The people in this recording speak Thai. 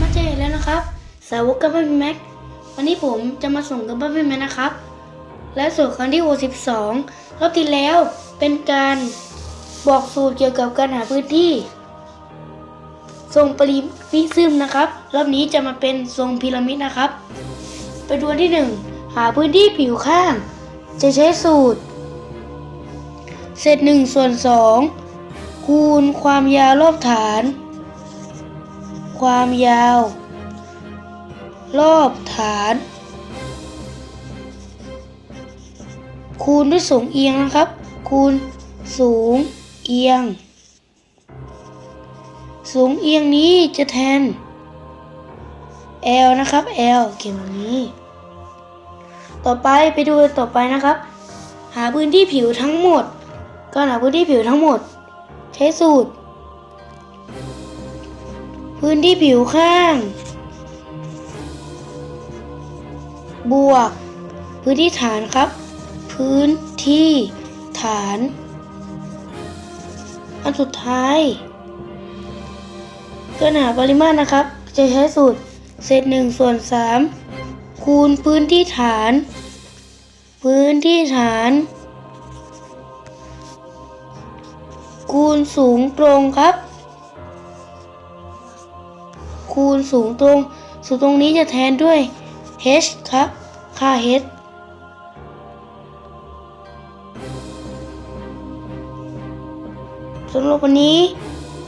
มาเจอแล้วนะครับ สาวกกับแม่แม็ก วันนี้ผมจะมาส่งกับบ้านแม่แม็กนะครับ และสูตรครั้งที่ 62 รอบที่แล้วเป็นการบอกสูตรเกี่ยวกับการหาพื้นที่ ทรงปริมิซึมนะครับ รอบนี้จะมาเป็นทรงพีระมิดนะครับ ไปดูอันที่หนึ่งหาพื้นที่ผิวข้าง จะใช้สูตร เศษหนึ่งส่วนสองคูณความยาวรอบฐาน ความยาว รอบฐาน คูณด้วยสูงเอียงนะครับ คูณสูงเอียง สูงเอียงนี้จะแทน L นะครับ L เขียวนี้ ต่อไปไปดูต่อไปนะครับ หาพื้นที่ผิวทั้งหมดการหาพื้นที่ผิวทั้งหมด ใช้สูตร พื้นที่ผิวข้าง บวก พื้นที่ฐานครับ พื้นที่ฐาน อันสุดท้าย การหาปริมาตรนะครับ จะใช้สูตรเศษหนึ่งส่วนสามคูณพื้นที่ฐาน พื้นที่ฐาน คูณสูงตรงครับ คูณสูงตรง สูงตรงนี้จะแทนด้วย h ครับ ค่า h สำหรับวันนี้